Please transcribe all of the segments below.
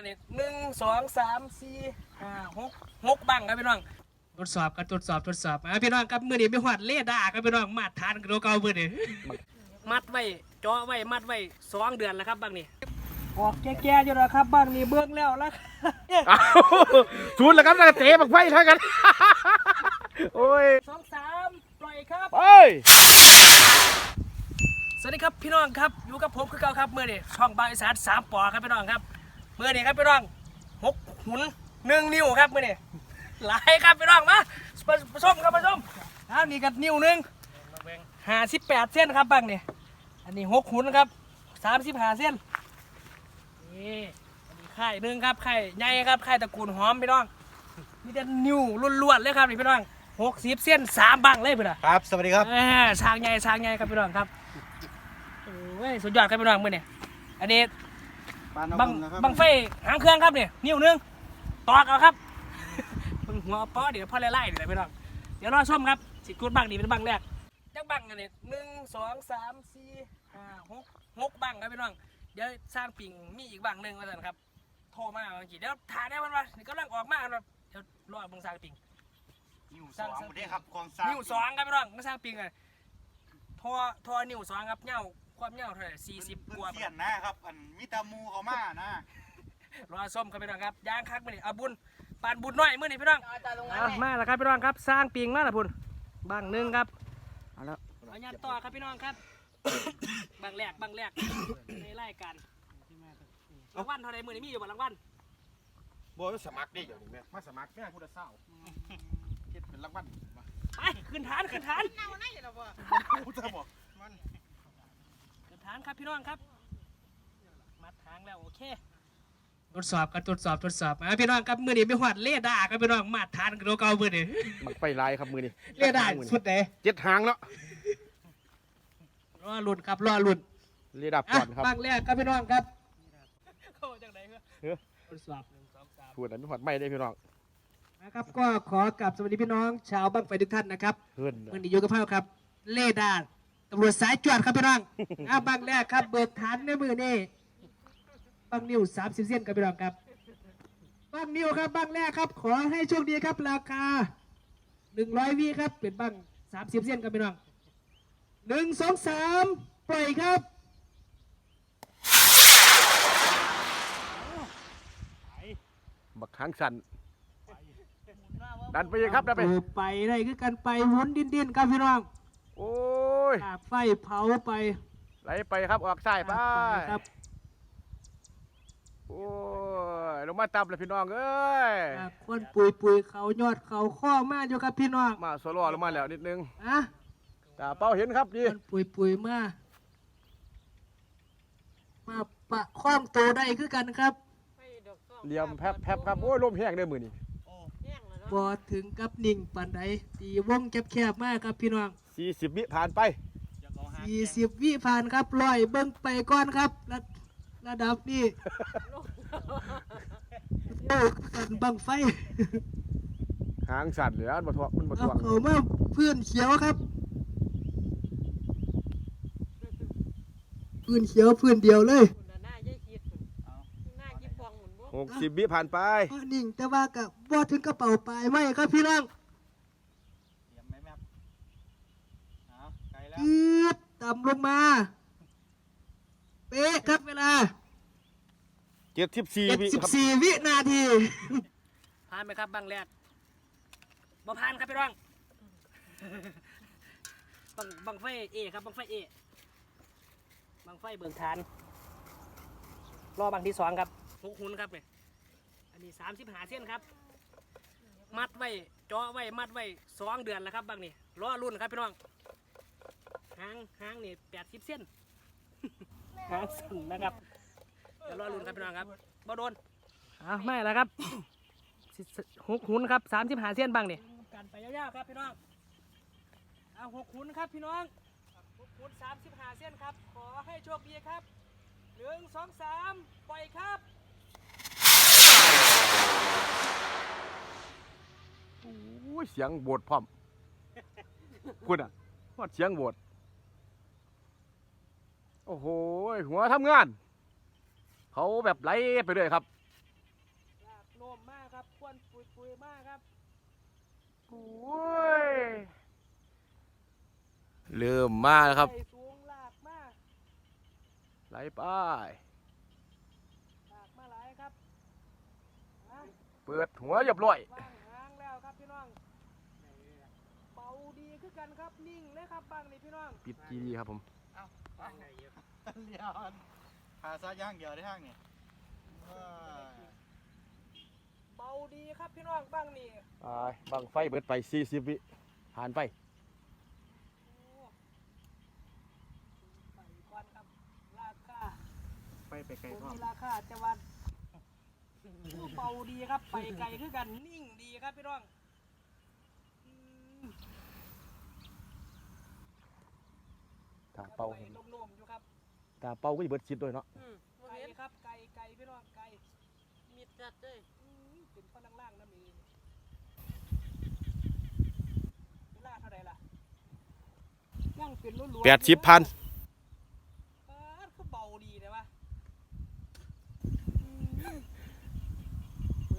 อันนี้หนึ่งสองสามสี่ห้าหกหกบังครับพี่น้องทดสอบกันทดสอบทดสอบอะพี่น้องครับมือนี้ไม่หวัดเลด้าครับพี่น้องมาทานกันเก่ามือนี้มัดไว้จ่อไว้มัดไว้สองเดือนแล้วครับบังนี้ออกแก่ๆอยู่แล้วครับบังนี้เบื้องแล้วแล้วอ้าวศูนย์แล้วครับแล้วก็เตะบักไฟเท่ากันโอ้ยสองสามปล่อยครับเอ้ยสวัสดีครับพี่น้องครับอยู่กับผมคือเก่าครับเมื่อนี้ช่องบางอีสานสามปอครับพี่น้องครับเมื่อนี้ครับพี่น้องหกหุนหนึ่งนิ้วครับเมื่อนี้หลายครับพี่น้องมาผสมครับผสมอ้าวนี่กับนิ้วหนึ่งห้าสิบแปดเส้นครับบางนี่อันนี้หกหุนครับสามสิบห้าเส้นนี่อันนี้ไข่หนึ่งครับไข่ใหญ่ครับไข่ตระกูลหอมพี่น้องมีแต่นิ้วล้วนๆเลยครับนี่พี่น้องหกสิบเส้นสามบังเลยพี่น้องครับสวัสดีครับอ่าช้างใหญ่ช้างใหญ่ครับพี่น้องครับโอ้ยสุดยอดครับพี่น้องมื่อนี่อันนี้ บังบังไฟหางเครื่องครับเนี่ยนิ้วหนึงตอกเอาครับบังหัวเอาป้อเดี๋ยวพ่อไล่ๆเดี๋ยวพี่น้องเดี๋ยวรอชมครับสิกูดบังนี่เป็นบังแรกจักบังอันนี้หนึ่งสองสามสี่ห้าหกหกบังครับพี่น้องเดี๋ยวสร้างปิ่งมีอีกบังหนึ่งว่าสันครับโทรมาเมื่อกี้เดี๋ยวถ่ายได้วันวะเดี๋ยวกำลังออกมาครับเดี๋ยวรอเบิ่งสร้างปิ่งนิ้วสองหมดเลยครับกองซานิ้วสองครับพี่น้องไม่สร้างปิงเลยทอทอนิ้วสองครับเงา ความเงาเท่าไหร่สี่สิบกว่าเสียนนะครับอันมิตามูเขามานะรอส้มครับพี่น้องครับย่างคักมื่อนี้เอาบุญปานบุญน้อยมื่อนี้พี่น้องเอามาแล้วครับพี่น้องครับ สร้างปิงมาแล้วพุ่นบางหนึ่งครับเอาแล้วเอายันต่อครับพี่น้องครับบางแรกบางแรกในรายการรางวัลเท่าไหรมื่อนี้มีอยู่บ่รางวัลบอยสมัครได้อย่างนี้แม่มาสมัครแม่ผู้เศร้าเฮ็ดเป็นรางวัลมาไปขึ้นฐานขึ้นฐานผู้จะบอกขึ้น ฐานครับพี่น้องครับ มัดทางแล้วโอเคทดสอบกันทดสอบทดสอบอะพี่น้องครับมื่อนี้ไม่หวัดเลด้าครับพี่น้องมาทานกันเก่ามือนี้บักไฟลายครับมือนี่เลด้าสุดเลยเจ็ดหางแล้วรอลุ่นครับรอลุ่นเรียดับก่อนครับบางแรกครับพี่น้องครับเข้าจากไหนเฮ้ยทดสอบหนึ่งสองสามพูดอันไม่หอดไม่ได้พี่น้องนะครับก็ขอกลับสวัสดีพี่น้องชาวบ้างไฟทุกท่านนะครับเพื่อนมื่อนี้อยู่กับเพื่อนครับ เลด้า ตำรวจสายจวดครับพี่น้องอะบางแรกครับ เบิกฐานในมือนี่บางนิ้วสามสิบเส้นครับพี่น้องครับบางนิ้วครับบางแรกครับ ขอให้โชคดีครับ ราคาหนึ่งร้อยวิครับ เป็นบางสามสิบเส้นครับพี่น้องหนึ่งสองสามปล่อยครับบักหางสันดันไปเลยครับดันไปเออไปได้คือกันไปหมุนดินดินๆครับพี่น้อง โอ้ ยตากไฟเผาไปไหลไปครับออกซ้ายไปครับโอ้ยลงมาตับเลยพี่น้องเอ้ยตากคนปุยปุยๆเขายอดเขาข้อมาอยู่ครับพี่น้องมาโซโล่ลงมาแล้วนิดนึงอะตาเป้าเห็นครับดีคนปุยปุยๆมามาปะข้อมตัวได้คือกันครับเหลี่ยมแพบแพบครับโอ้ยลมแห้งได้อมือนี่บอถึงกับนิ่งปันใดตีวงแคบๆมากครับพี่น้อง สี่สิบวิผ่านไป40วิผ่านครับลอยเบิ้งไปก่อนครับ ระระดับนี้โอ้กันบังไฟหางสั่นเหลือมันบ่ทวงมันบ่ทเอาวงเขามาพื้นเขียวครับพื้นเขียวพื้นเดียวเลยหน้ายี่คิดหน้ายี่ฟองหมุนบ่หกสิบวิผ่านไป ก็นิ่งแต่ว่ากับว่าถึงกระเป๋าปลายไม่ครับพี่น้อง เตรียมไหมแม่เอา ไกลแล้วยืดต่ำลงมา เป๊ะครับเวลาเจ็ดสิบสี่วิครับ74วินาที ผ่านไหมครับบังแรกบ่ผ่านครับพี่น้อง บังบังไฟเอครับบังไฟเอบังไฟเบิกฐาน รอบังที่สองครับหกหุนครับเนี่ยอันนี้สามสิบหาเส้นครับ มัดไว้จ่อไว้มัดไว้สองเดือนแล้วครับบังนี่รอรุ่นครับพี่น้อง หางหางนี่แปดสิบเส้นหางสั้นนะครับเดี๋ยวรอรุ่นครับพี่น้องครับบ่โดนอ้าวไม่แล้วครับสิหกหุนครับสามสิบหาเส้นบังนี่กันไปยาวๆครับพี่น้องเอาหกหุนครับพี่น้องหกหุนสามสิบหาเส้นครับ ขอให้โชคดีครับหนึ่งสองสามปล่อยครับโอ้ยเสียงโบดพร้อมคุณอะว่าเสียงโบด โอ้โห หัวทำงาน เขาแบบไหลไปเรื่อยครับวนปุยปุยๆมากครับโอ้ยเริ่มมาแล้วครับ ไต่สูงลากมากไหลไป ลากมาหลายครับอะเปิดหัวเรียบร้อยว่างหางแล้วครับพี่น้องเบาดีคือกันครับนิ่งเลยครับบางนี่พี่น้องปิดจีดีครับผม เลี้ยวมันพาซะย่างเดียวได้ห้างนี่ว้าเบาดีครับพี่น้องบางนี่อ่าบังไฟเบิดไป40วิผ่านไปโอ้ไปก่อนครับราคาไปไปไกลผมพร้อมมีราคาแต่ว่าคือเบาดีครับไปไกลคือกันนิ่งดีครับพี่น้องอืม ตาเป่าไปเห็นลมๆอยู่ครับตาเป่าก็จะเบิดชิดด้วยเนาะอืมบ่ไก่เห็นครับไก่ไก่พี่น้องไก่มีดจัดเลยอืมเป็นฝรั่งล่างๆนะมีเวลาเท่าไหร่ล่ะย่างเป็นล้วนๆแปดสิบพันเออคือเบาดีเลยวะอืม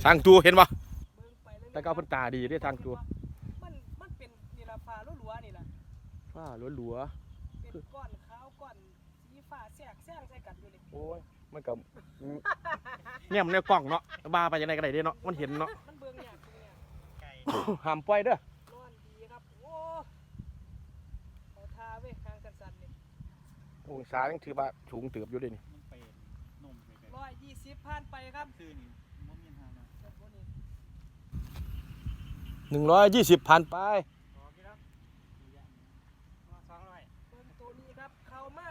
ทางตัวเห็นปะเบิ่งไปรื่อยๆแต่ก็เพิ่นตาดีเด้ทางตัวมันมันเป็นนี่ละฟ้าลัวๆนี่ล่ะฟ้าหลัว เป็นก้อนขาวก้อนสีฟ้าแทรกแซงใส่กันอยู่นี่ๆโอ้ยมันก็เนี่ยมันในกล้องเนาะบาไปยังไงก็ได้เด้เนาะมันเห็นเนาะมันเบิ่งยากเบิ่งยากไก่ห้ามปล่อยเด้อร้อนดีครับโอ้เขาทาเว้ยทางกันสันนี่องศายังถือว่าสูงเติบอยู่เด้นี่มันเป็นนุ่มไปไกลร้อยยี่สิบผ่านไปครับซื่อนี่มันมีทางนะเดี๋ยวพวกนี้หนึ่งร้อยยี่สิบพันไป พอกี่แล้วสองร้อย เบิ่งตัวนี้ครับ เขามา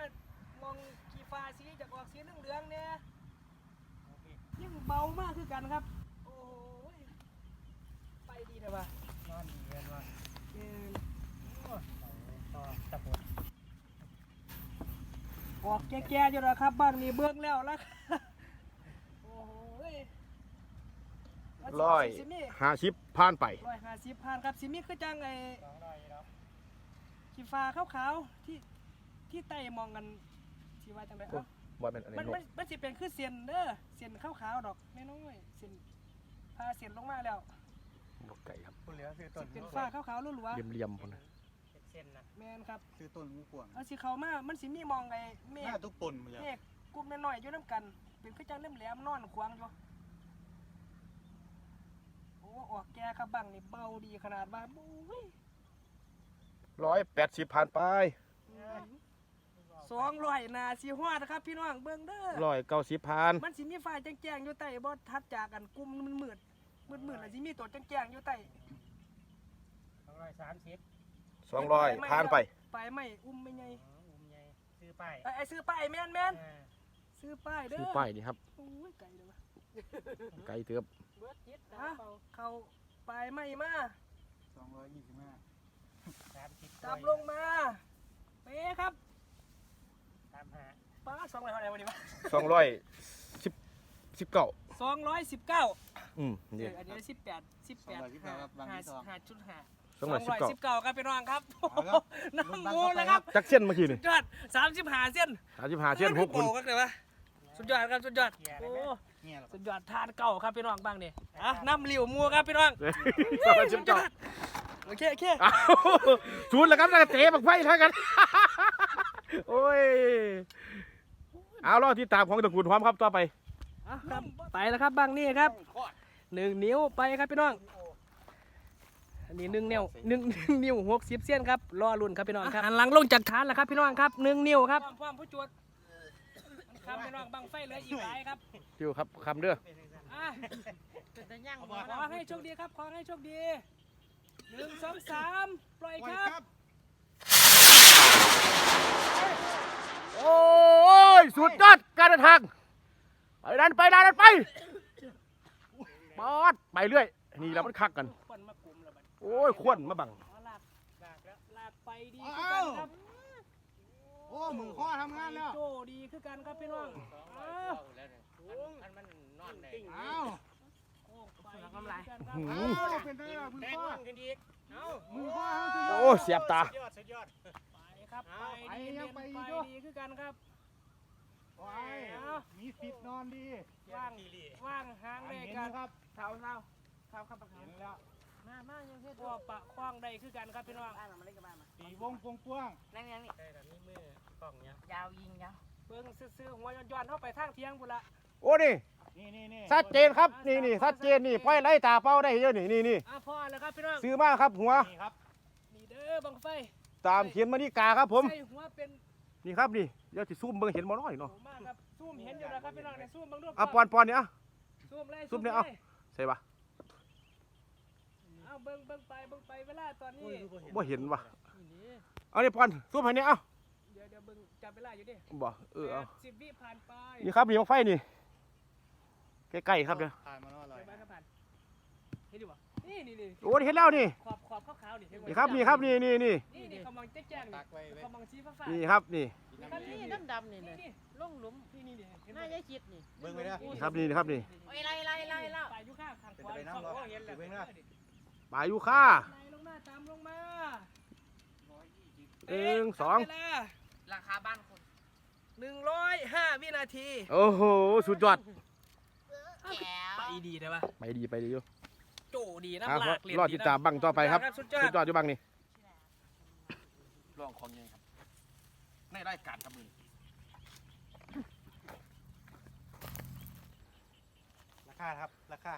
มองกีฟ้าสีจาก ออกสีเหลืองๆเนี่ยโอเคยิ่งเบามากคือกันครับ โอ้ยไปดีนะวะนอนดีเกินว่าเออต่อตะปดออกแก่ๆอยู่แล้วครับบ้างนี่เบิ่งแล้วล่ะโอ้โหยร้อยสิมีห้าสิบพันไปร้อยห้าสิบผ่านครับสิมีคือจังไอ้สองร้อยแล้วกีฟ้าขาวๆที่ที่ไต่มองกันที่ว่าจังไดเอ้า ว่าเป็นอันมันนี้มันมันสิเป็นคือเส้นเด้อเส้นขาวๆดอกน้อยๆเส้นพาเส้นลงมาแล้วนกไก่ครับคุณเหลือซื้อต้นเป็นฟ้าขาวๆล้วนเหลี่ยมๆพุ่นน่ะเป็นเส้นนะๆแม่นครับซื้อต้นงูกวางเอาสิเข้ามามันสิมีมองไอ้เมหฆน้าทุกปนหมดเลยเมฆกลุ่มน้อยๆอยู่นํกัน เป็นคือจังแหลมๆนอนขวางอยู่โอ้ออกแก่ครับบังนี่เบาดีขนาดว่าบุ้ยร้อยแปดสิบพันไป สองร้อยนาสิฮอดครับพี่น้องเบิ่งเด้อร้อยเก้าสิบพันมันสิมีไฟแจ้งๆอยู่ใต้บ่ทัดจากกันกลุ่มมันมืดมืดมืดๆแล้วสิมีตัวแจ้งๆอยู่ใต้สองร้อยสามสิบสองร้อยพันไปปลายไม้อุ้มไม่ไงอุ้มใหญ่ซื้อป้ายเอ้ยไอ้ซื้อป้ายแม่นแม่นซื้อป้ายเด้อซื้อป้ายนี่ครับ โอ้ยไก่เลยวะไก่เติบเบิดจิตฮะเขาปลายไม้มาสองร้อยยี่สิบห้าสามสิบจับลงมาเป๊ะครับสามห้า ป้าสองร้อยเท่าไหร่วันนี้วะสองร้อยสิบสิบเก้าสองร้อยสิบเก้าอืมเอนี่ออันนี้สิบแปดสิบแปดห้าห้าห้าจุดห้าสองร้อยสิบเก้าสิบเก้าครับพี่น้องครับเอาแล้วน้ำมูเลยครับจักเส้นเมื่อกี้นี่สุดยอดสามสิบห้าเส้นสามสิบห้าเส้นหกคนโอ้โกันเลยวะสุดยอดครับสุดยอดโอ้เนี่ยหรอสุดยอดทานเก่าครับพี่น้องบ้างนี่อะน้ำเหลียวมัวครับพี่น้องสองร้อยสิบเก้าโอเคโอเคอ้าวศูนย์แล้วครับแล้วก็เตะบักไฟท่ากัน โอ้ย เอาล่อที่ตามของตระกูลพร้อมครับต่อไปอะครับไปแล้วครับบ้างนี่ครับหนึ่งนิ้วไปครับพี่น้องอันนี้หนึ่งนิ้วหนึ่งหนึ่งนิ้วหกสิบเส้นครับรอรุ่นครับพี่น้องครับหันหลังลงจากฐานแล้วครับพี่น้องครับหนึ่งนิ้วครับพร้อมผู้จวดครับพี่น้องบังไฟเหลืออีกหลายครับทิวครับคำเด้ออะเป็นตะย่างขอให้โชคดีครับขอให้โชคดีหนึ่งสองสามปล่อยครับ โอ้ย สุดยอดการเดินทาง ไปดันไปดันดันไปปอดไปเรื่อย นี่เรามันคักกัน ควันมากลุ่มแล้วบัดโอ้ยควนมาบังอ๋อลากลากแล้วลากไปดีคือกันครับโอ้มือข้อทำงานแล้ว โจดีคือกันครับพี่น้องอ้าวอันมันนอนได้อ้าวโอ้ไปดีคือกันครับหือ้าวมเป็นได้แล้วมือแดงข้อมันขึ้นอีกเอ้ามือข้อทั้งสุดยอดโอ้เสียบตา สุดยอดสุดยอดไป ครับไปไปดียังไปไปอีกไปเนอะ ดีคือกันครับ โอ้ยมีสิทธิ์นอนดีว่างว่างหางอันเลยเห็นกันนะครับเท้าเท้าครับครับครับเห็นแล้วมามายังเฮ็ดพ่อปะคล้องได้คือกันครับพี่น้องบ้านมาเล่นกับบ้านมาตีวงกว้างนั่งยังนี่ใช่ครับนี่มือกล้องเนี้ยยาวยิงยาวเบิ่งซื่อๆหัวย้อนๆเข้าไปทางเที่ยงพุ่นละโอ้นี่ๆนี่นี่นี่ชัดเจนครับนี่นี่ชัดเจนนี่ปล่อยไล่ตาเป้าได้เยอะนี่นี่นี่อะพ่อแล้วครับพี่น้องซื้อมาครับหัวนี่ครับนี่เด้อบังไฟ ตามเขียนมานี่กาครับผม ใส่หัวเป็นนี่ครับนี่เดี๋ยวจะซูมเบิ่งเห็นบ่น้อยเนาะโหมากครับซูมเห็นอยู่แล้วครับพี่น้องเนี่ยซูมเบิ่งดูอะปอนปอนเนี่ยอะ ซูมเลยซูมเนี่ยเอาใส่ปะเอาเบิ่งเบิ่งไปเบิ่งไปเวลาตอนนี้บ่เห็นว่ะนี่เอานี่ปอนซูมให้เนี่ยเอ้าเดี๋ยวเดี๋ยวเบิ่งจับเวลาอยู่ดิบ่เออเอาสิบวิผ่านไปนี่ครับนี่บังไฟนี่ใกล้ๆครับเด้อผ่านมาแล้วอร่อย ไปบ้านครับผ่านเห็นดิบ่ นี่นี่นี่โอ้นี่เห็นแล้วนี่ขอบขอบขาวๆนี่เห็นบ่นี่ครับนี่ครับนี่นี่นี่นี่นี่กำลังแจ้งๆนี่ตักไว้ไว้กำลังชี้ฟ้าๆนี่ครับนี่กินนี่น้ำดำดำๆนี่นี่เลยนี่ลงหลุมนี่นี่นี่เห็นหน้าบ่ยายคิดนี่เบิ่งไว้เด้อนี่ครับนี่ครับนี่โอ้ยไล่ไล่ไล่แล้วไปอยู่ข้างทางขวาเป็นไปน้ำเหรอโอ้เห็นแล้วอยู่เบิ่งหน้าปลายูค่าไหลลงมาตามลงมาหนึ่งสองเวลาราคาบ้านคนหนึ่งร้อยห้าวินาทีโอ้โหสุดยอดแก้วไปดีได้ปะไปดีไปดีอยู่ โจดีอะน้ำลากเหรียญรอติดตามบังต่อไปครับสุดยอสุดดยอดอยู่บังนี่ลองของยังครับในรายการครับมือราคาครับราคา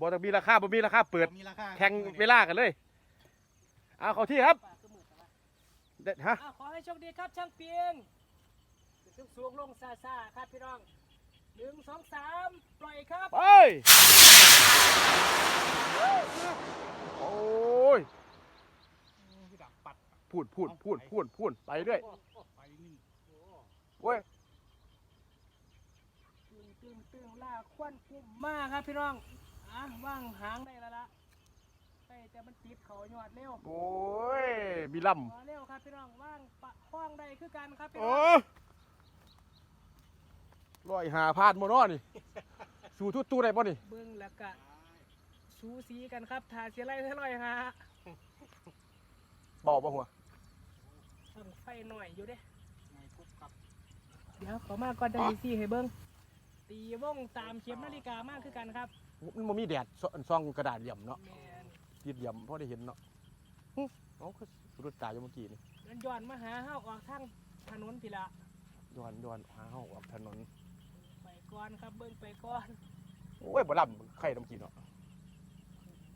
บ่ต้องมีราคาบ่มีราคาเปิดมีราคาแข่งเวลากันเลยเอาเข้าที่ครับเด็ดฮะอะขอให้โชคดีครับช่างเปียงสูงสูงลงซาซาครับพี่น้อง หนึ่งสองสามปล่อยครับ ไป โอ้ยพูดพูดพูดพูดพูดไปเรื่อยไปนี่โอ้ยตึงตึงตึงลากควันกุ่มมากครับพี่น้องอะว่างหางได้แล้วละไปแต่มันติดเขาหยอดเร็วโอ้ยมีลขอเร็วครับพี่น้องว่างปะคว้างได้คือกันครับำพี่โอ้น้อง ลอยหาพาดโมโนอนี่สู่ทุกตู้ได้ป่ะนี่เบิ้งแล้วก็สูสีกันครับทาเสียไรให้ลอยฮะบอกป่ะหัวต้องไฟหน่อยอยู่เด้ไงปุ๊บครับเดี๋ยวขอมาก่อนจะดีซี่ให้เบิ้งตีวงตามเข็มนาฬิกามากคือกันครับมันบ่มีแดดซซองกระดาษเหลี่ยมเนาะแมนติดเหลี่ยมพอได้เห็นเนาะหึเอ้าคือสุดตายอยู่เมื่อกี้นี่ย้อนย้อนมาหาเฮาออกทางถนนพีละย้อนย้อนหาเฮาออกถนนไป ก่อนครับเบิ้งไปก่อนโอ้ยบ่ลำไข่น้ำกินเนาะ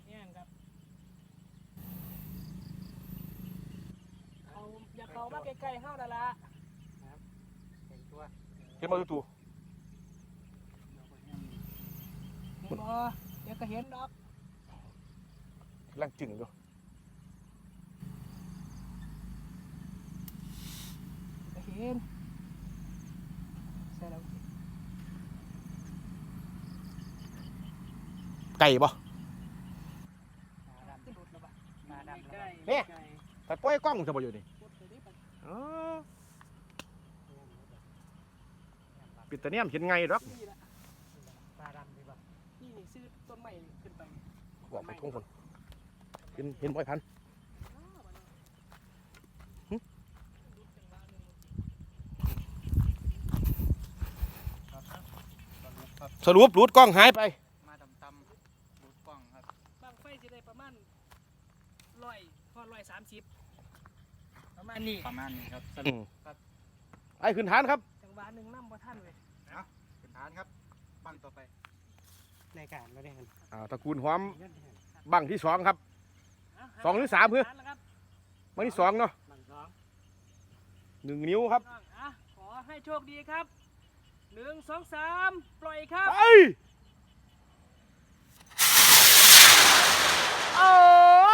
แย่งครับเอาอย่าเข้ามาใกล้ๆเฮานั่นละเห็นตัวเห็นบ่ตู้เห็นบ่เดี๋ยวก็เห็นดอกกำลังจึงอยู่ก็เห็นใส่แล้ว ไก่บ่ขึ้นรถแล้วปะมาดำแล้วเนี่ยแต่ปล่อยกล้องจะบ่อยู่นี่อ๋อปิดตะเนียมเห็นไงดอกนี่ละตาดำดีป่ะนี่นี่ซื้อต้นไม้ขึ้นไปบอกไปทุ่งคนเห็นเห็นบ่อยพันครับตอนนี้ครับสรุปรูดกล้องหายไป มาดำตำรูดกล้องครับ บางไฟสิได้ประมาณร้อยพอร้อยสามสิบประมาณนี้ประมาณนี้ครับสอืรุปมไอ้ขึ้นฐานครับ จังหวะหนึ่งน้ำบ่ท่านเลยเป็นฐานครับบังต่อไปในการไม่ได้เงินอ่าตระกูลหอมบังที่สองครับ สองหรือสามเพื่อครับบังที่สองเนาะบังสองหนึ่งนิ้วครับน้องอะขอให้โชคดีครับหนึ่งสองสามปล่อยครับ ไป โอ้ย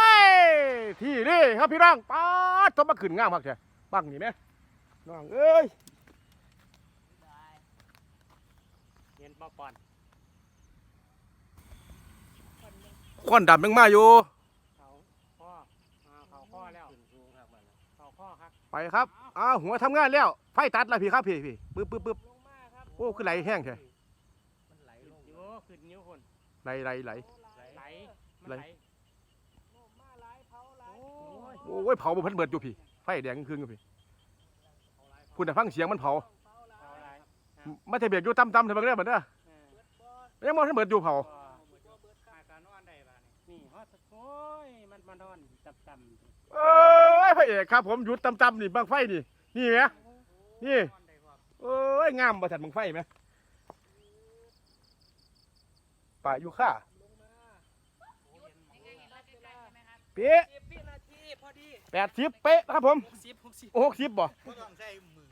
ที่นี่ครับพี่น้องป๊าดต้องมาขึ้นง่ามมากแท้บังนี่ไหมน้องเอ้ยเห็นปอปอนควันดำยังมาอยู่ เขาข้ออ่าเขาข้อแล้วเขาข้อครับไปครับอ้าวหัวทำงานแล้ว ไฟตัดแล้วพี่ครับพี่พี่ปึ๊บปึ๊บปึ๊บ ลงมาครับโอ้คือไหลแห้งแท้มันไหลลงโอ้ขึ้นนิ้วคนไหลไหลไหล ไหลมันไหล ไหลโอ้มาไหลเผาไหลโอ้ย โอ้ยเผาบ่เพิ่นเบิดอยู่พี่ ไฟแดงครึ่งอยู่พี่คุณแต่ฟังเสียงมันเผาไม่ใช่เบียกอยู่ต่ำๆเท่าไหร่เด้อบัดเด้อยังบ่ทันเบิดอยู่เผาอาการนอนได้ปะนี่ฮอดโอ้ยมันมานอนต่เอ้ยพระเอกครับ ผมหยุดตำๆนี่บังไฟนี่ นี่ไหมนี่เอ้ยงามบ่ทันบังไฟไหมป่าอยู่ค่าเป๊ะ แปดสิบเป๊ะครับผมหกสิบหกสิบหกสิบบ่ก็ต้องใช้มือ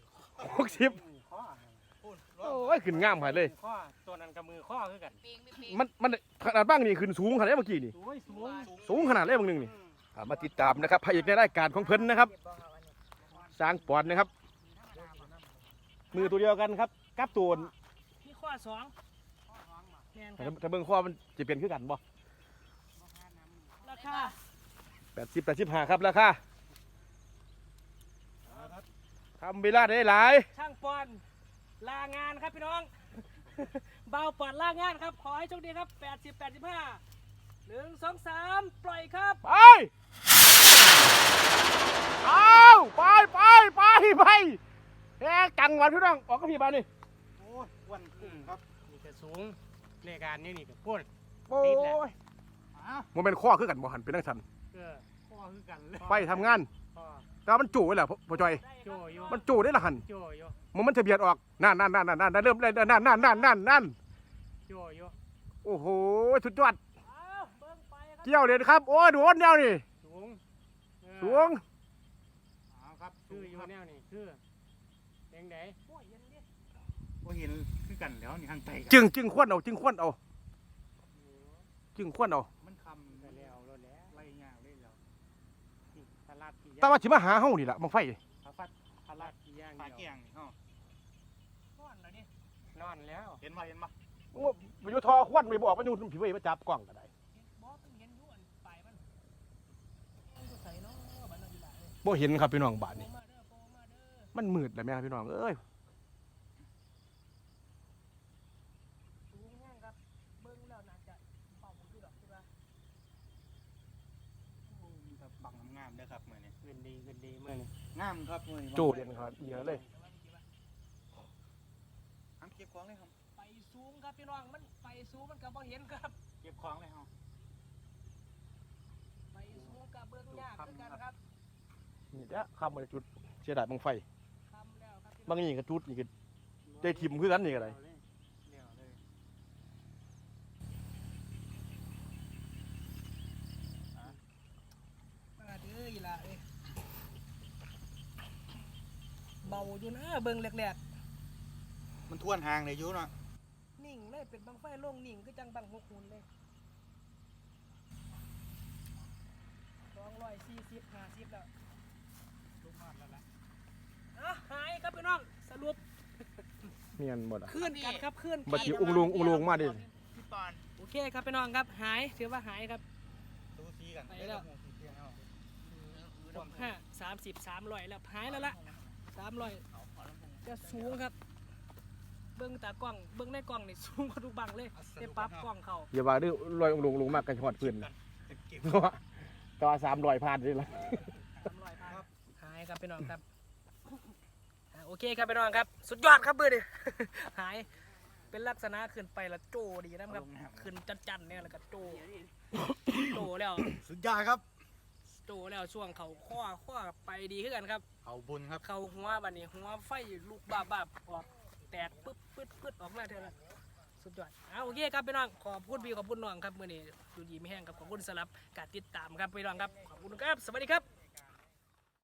หกสิบข้อพูดโอ้ยขึ้นงามขนาดเลย ข้อตัวนั้นกับมือข้อคือกันปิงปิงปิงมันมันขนาดบ้างนี่ขึ้นสูงขนาดไหนเมื่อกี้นี่ โอ้ยสูงสูงขนาดเลยบางหนึงนี่อ่ามาติดตามนะครับพระเอกในรายการของเพิ่นนะครับสร้างปอนนะครับ มือตัวเดียวกันครับกับตัวนี่ข้อสองแม่นคถ้ารับถ้าเบิ่งข้อมันจะเป็นคือกันบ่ราคาแปดสิบแปดสิบห้าครับราคา ทำเวลาได้หลาย ช่างปอนลางานครับพี่น้อง เบาปอดลางานครับ ขอให้โชคดีครับ 80 85หนึ่งสองสามปล่อยครับ ไป เอาไปไปไปไปแหกจังหวัดพี่น้อง ออกกับพี่บ้านนี่โอ้ยอ้วันกุ้งครับนี่ก็สูงในการนี่นี่ก็พูดโอ้ติดแหละ ยอ้าวมันเป็นข้อคือกันบ่หันเป็นนักสัน เออพ่อคือกันเลยไปทำงาน พ่อ แต่ว่ามันจู่ไว้แหละพ่อจอย โจโยมันจู่ได้ละหันโจโยมันมันจะเบียดออกนั่นนั่นนั่นนั่นนั่นเริ่มเลยนั่นนั่นนั่นนั่นนั่นโจโยโอ้โหสุดยอดเอาเบิ่งไปครับเกี่ยวเด็ดครับ โอ้ยโดนแนวนี่สูงเออสูงอ้าวครับคืออยู่แนวนี่คือเด้งไหนโอ้เห็นคือกันแล้วนี่ทางไตกันจึงจึงควนเอาจึงควนเอาจึงควนเอา มันคำ ไปแล้วรถแล้ว ไล่ยาวเล่นแล้ว นี่ตลาดกี่ แต่ย่างว่าสิมาหาเฮานี่ล่ะบังไฟพาฟัดตลาดกี่ย่างปลาเดีเกียยวงนี่ฮะนอนแล้วนี่นอนแล้วเห็นมาเห็นมาโอ้ไปอยู่ทอควันไปบอกมันอยู่ผีเว้ยมาจับกล้องก็ได้บอสต้องเห็นอยู่อันปลายมันมันอยู่ใส่เนาะบัดนั้นอยู่หลายเลยบ่เห็นครับพี่น้องบ้านโปนี่มาเด้อโปมาเด้อมันมืดแล้วแม่ครับพี่น้องเอ้ย สูงย่างครับ เบิ้งแล้วน่าจะเป่าผมคือดอกใช่ปะ โอ้มีครับบังงามๆเด้อ ครับมือนี้เงินดีเงินดีเมื่อนี้งามครับมือนี้โจ้เด่นครับเยอะเลยทำเก็บของเลยครับไปสูงครับพี่น้องมันไปสูงมันก็บ่เห็นครับเก็บของเลยฮะไปสูงกับเบิ้งยากคือกันครับนี่เด้อข้ามมาจุดเสียดายบังไฟทำแล้วครับพี่น้บาองงนี่ก็จุดนี่ก็ได้ทิมคือกันนี่ก็ได้ เดี๋ยวเลย มาเด้ออีหล่ะเอ้ยเบาอยู่นะเบิ้งแหลกมันทวนห่างเลยอยุ่เนาะๆนิ่งเลยเป็นบังไฟลงนิ่งคือจังบังหกหุ่นเลยสองร้อยสี่สิบห้าสิบแล้วลูกมาดแล้วล่ะอะหายครับพี่น้องสรุปเมียนหมดอะ ขึ้นกันครับขึ้นบัดสิอุ้งลุงอุ้งลุงมาดิ พี่ปอนโอเคครับพี่น้องครับหายถือว่าหายครับดูซีกันไปแล้ว เอ้ยดูซีกันเอา หกห้าสามสิบสามร้อยแล้วหายแล้วละ สามร้อยจะสูงครับ เบิ้งตากล้อง เบิ้งในกล้องนี่สูงกว่าทุกบังเลยได้ปรั๊บกล้องเขาอย่าว่าเด้อลอยอุ้งลุงลุงมากกันหอดพื้นจะเก็บเพราะว่าต่อสามร้อยผ่านเลยล่ะสามร้อยครับหายครับพี่น้องครับอะโอเคครับพี่น้องครับ สุดยอดครับเบอร์ดิหายเป็นลักษณะขึ้นไปแล้วโจดีนะครับ ขึ้นจันๆเนี่ยแล้วก็โจโจแล้ว สุดยอดครับ โจแล้วช่วงเขาข้อข้อไปดีขึ้นกันครับเอาบุญครับ เขาหัวบันนี้หัวไฟลูกบาบบาบออกแตกปึ๊บปึ๊ดปึ๊ดออกมาเท่านั้นสุดยอดเอาโอเคครับพี่น้องขอบคุณพี่ขอบคุณน้องครับมื่อนี้ดูดีไม่แห้งครับขอบคุณสำหรับการติดตามครับพี่น้องครับขอบคุณครับสวัสดีครับ